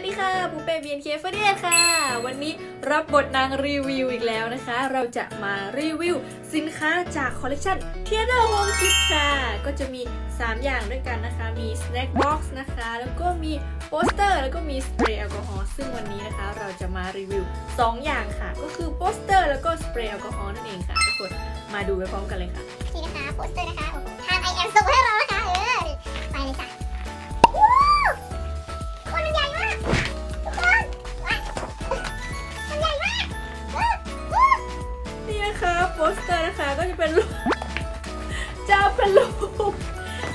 วัสดีค่ะปูเป้ BNK ฟเดียค่ะ วันนี้รับบทนางรีวิวอีกแล้วนะคะ เราจะมารีวิวสินค้าจากคอลเลกชันเทียเดอร์โฮมคิดค่ะ ก็จะมี 3 อย่างด้วยกันนะคะ มี snack box นะคะ แล้วก็มีโปสเตอร์ แล้วก็มีสเปรย์แอลกอฮอล์ ซึ่งวันนี้นะคะ เราจะมารีวิว 2 อย่างค่ะ ก็คือโปสเตอร์แล้วก็สเปรย์แอลกอฮอล์นั่นเองค่ะทุกคน มาดูไปพร้อมกันเลยค่ะ นี่นะคะโปสเตอร์นะคะทางไอแอมส่งให้เรา โปสเตอร์นะคะก็จะเป็นรูปจะเป็นรูป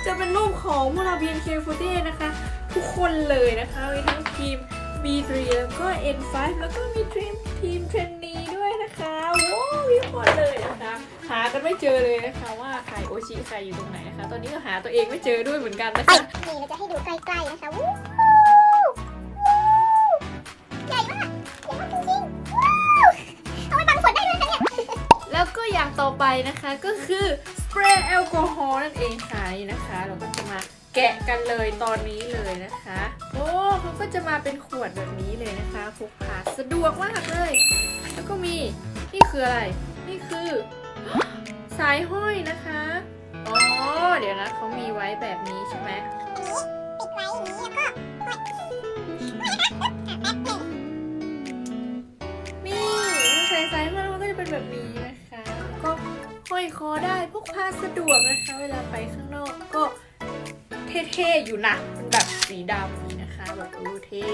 จะเป็นรูปของพวกเรา BNK48 นะคะ ทุกคนเลยนะคะมีทั้งทีม B3 แล้วก็ N5 แล้วก็มีทีมทีมเทรนนีด้วยนะคะว้าวมีหมดเลยนะคะ หากันไม่เจอเลยนะคะ ว่าใครโอชิใครอยู่ตรงไหนนะคะ ตอนนี้ก็หาตัวเองไม่เจอด้วยเหมือนกันนะคะนี่เราจะให้ดูใกล้ๆนะคะวู้ ต่อไปนะคะก็คือสเปรย์แอลกอฮอล์นั่นเองค่ะนี่นะคะ เราก็จะมาแกะกันเลยตอนนี้เลยนะคะโอ้เขาก็จะมาเป็นขวดแบบนี้เลยนะคะพกพาสะดวกมากเลย แล้วก็มีนี่คืออะไร นี่คือสายห้อยนะคะอ๋อเดี๋ยวนะเขามีไว้แบบนี้ใช่ไหม อยคอได้พกพาสะดวกนะคะ เวลาไปข้างนอกก็เท่ๆอยู่นะเป็นแบบสีดำนี่นะคะ แบบเออเท่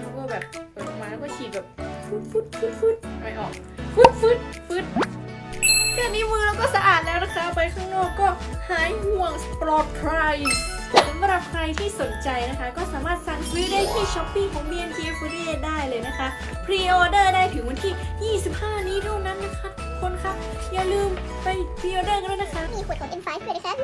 แล้วก็แบบเปิดออกมาแล้วก็ฉีดแบบฟุดฟุดฟุดฟุดไม่ออกฟุดฟุดฟุดแค่นี้มือเราก็สะอาดแล้วนะคะ ไปข้างนอกก็หายห่วงปลอดภัยสำหรับใครที่สนใจนะคะ ก็สามารถสั่งซื้อได้ที่ช้อปปี้ของ BNK f o o d ได้เลยนะคะ พรีออเดอร์ได้ถึงวันที่ 25 นี้เท่านั้นนะคะ คนคะอย่าลืมไปพรียวเดอร์กันด้วยนะคะ มีขวดของเอ็นไฟด้วยนะคะ